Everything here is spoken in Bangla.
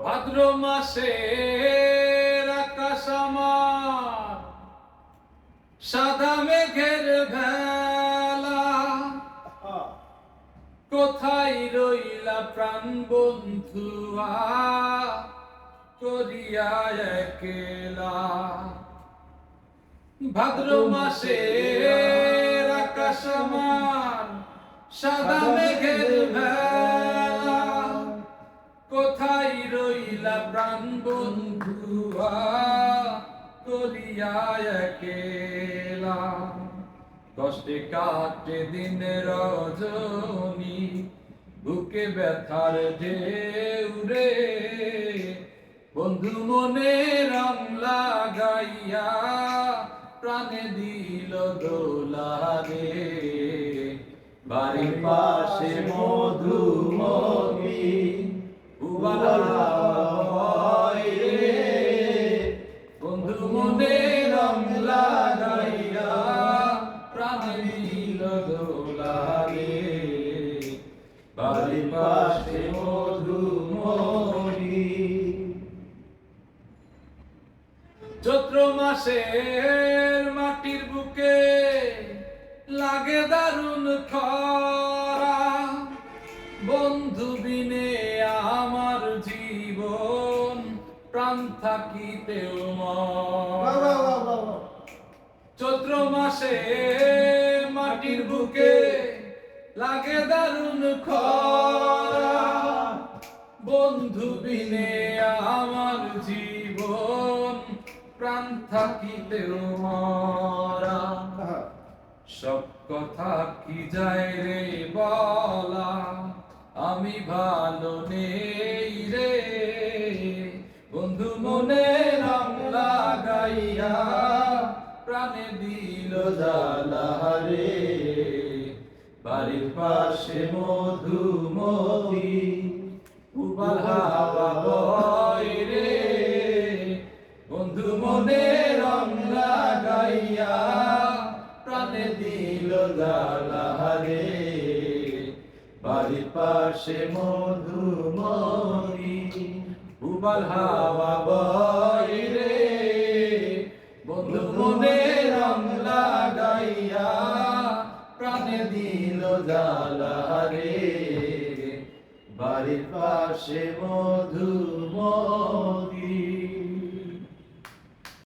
ভাদ্র মাসে সাদা মেঘের ভেলা। কোথায় রইলা প্রাণ বন্ধুয়া করিয়া একেলা। ভাদ্র মাসে আকাশ সাদা মেঘের প্রাণ বন্ধুয়া করিয়া একেলা। কষ্টে কাটে দিন রজনী, বুকে ব্যথার ঢেউ রে। বন্ধু মনে রং লাগাইয়া, প্রাণে দিল দোলা মনে রং লাগাইয়া চৈত্র মাসের মাটির বুকে লাগে দারুণ খরা। বন্ধু বিনে আমার জীবন প্রাণ থাকিতেও। চৈত্র মাসে মাটির বুকে লাগে দারুণ খরা। বন্ধু বিনে আমার জীবন প্রাণ থাকিতেও মরা। সব কথা কি যায় রে বলা? আমি ভালো নেই। বন্ধু মনে রং লাগাইয়া প্রাণে দিল জ্বালা রে। বাড়ির পাশে মধুমতি, উবাল হাওয়া বয় রে। বন্ধু মনে রং লাগাইয়া প্রাণে দিল জ্বালা রে। বাড়ির পাশে মধুমতি উবাল হাওয়া বন্ধু মনে রং। বাড়ির পাশে মধুমতি